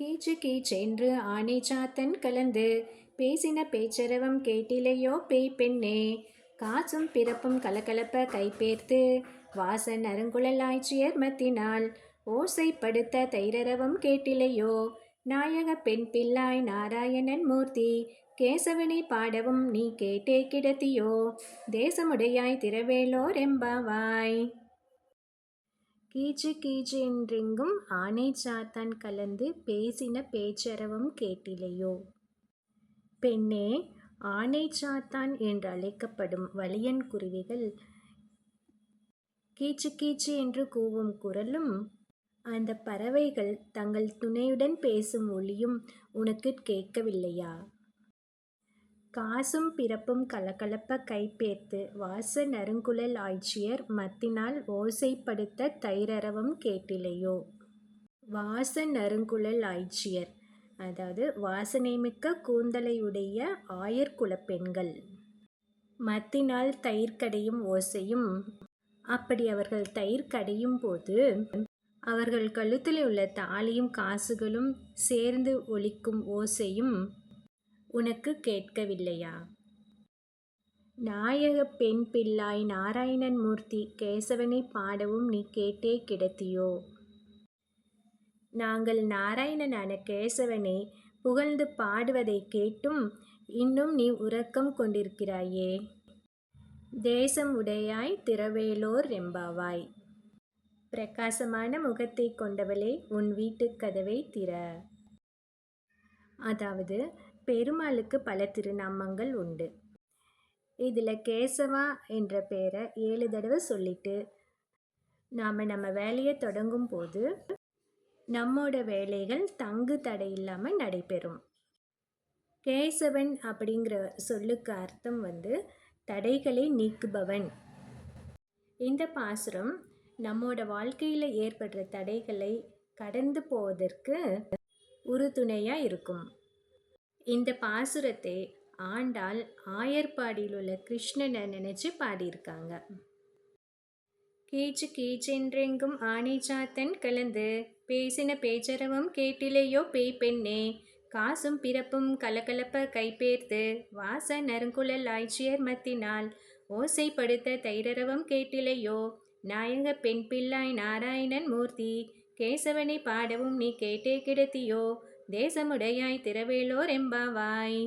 கீச்சு கீச்சென்று ஆனை சாத்தன் கலந்து பேசின பேச்சரவம் கேட்டிலையோ பேய் பெண்ணே. காசும் பிறப்பும் கலகலப்ப கைப்பேர்த்து வாசன் அருங்குழலாய்ச்சியர் மத்தினால் ஓசைப்படுத்த தைரரவம் கேட்டிலையோ. நாயக பெண் பிள்ளாய் நாராயணன் மூர்த்தி கேசவனை பாடவும் நீ கேட்டே கிடத்தியோ. தேசமுடையாய் திரவேலோர் எம்பாவாய் கீச்சு கீச்சு என்றெங்கும் ஆனை சாத்தான் கலந்து பேசின பேச்சரவம் கேட்டிலையோ? பெண்ணே ஆனை சாத்தான் என்று அழைக்கப்படும் வலியன் குருவிகள் கீச்சு கீச்சு என்று கூவும் குரலும் அந்த பறவைகள் தங்கள் துணையுடன் பேசும் ஒளியும் உனக்கு கேட்கவில்லையா? காசும் பிறப்பும் கலகலப்ப கைப்பேர்த்து வாச நறுங்குழல் ஆய்ச்சியர் மத்தினால் ஓசைப்படுத்த தைரரவம் கேட்டிலையோ? வாச நறுங்குழல் ஆய்ச்சியர் அதாவது வாசனைமிக்க கூந்தலையுடைய ஆயர்குலப் பெண்கள் மத்தினால் தயிர் கடையும் ஓசையும் அப்படி அவர்கள் தயிர் கடையும் போது அவர்கள் கழுத்தில் உள்ள தாலியும் காசுகளும் சேர்ந்து ஒலிக்கும் ஓசையும் உனக்கு கேட்கவில்லையா? நாயக பெண் பிள்ளாய் நாராயணன் மூர்த்தி கேசவனை பாடவும் நீ கேட்டே கிடத்தியோ? நாங்கள் நாராயணனான கேசவனை புகழ்ந்து பாடுவதை கேட்டும் இன்னும் நீ உறக்கம் கொண்டிருக்கிறாயே? தேசம் உடையாய் திரவேலோர் ரெம்பாவாய் பிரகாசமான முகத்தை கொண்டவளே உன் வீட்டுக் கதவை திற. அதாவது பெருமாளுக்கு பல திருநாமங்கள் உண்டு. இதில் கேசவா என்ற பேரை ஏழு தடவை சொல்லிட்டு நாம் நம்ம வேலையை தொடங்கும் போது நம்மோட வேலைகள் தங்கு தடை இல்லாமல் நடைபெறும். கேசவன் அப்படிங்கிற சொல்லுக்கு அர்த்தம் வந்து தடைகளை நீக்குபவன். இந்த பாசுரம் நம்மோட வாழ்க்கையில் ஏற்படுற தடைகளை கடந்து போவதற்கு உறுதுணையாக இருக்கும். இந்த பாசுரத்தை ஆண்டாள் ஆயர்பாடியில் உள்ள கிருஷ்ணனை நினச்சி பாடியிருக்காங்க. கீச்சு கீச்சென்றெங்கும் ஆனை சாத்தன் கலந்து பேசின பேச்சரவும் கேட்டிலையோ பேய் பெண்ணே காசும் பிறப்பும் கலகலப்ப கைப்பேர்த்து வாச நறுங்குழல் ஆய்ச்சியர் மத்தினால் ஓசைப்படுத்த தைரரவம் கேட்டிலையோ நாயக பெண் பிள்ளாய் நாராயணன் மூர்த்தி கேசவனை பாடவும் நீ கேட்டே கிடத்தியோ தேசமுடையாய் திரவேலோர் எம்பாவாய்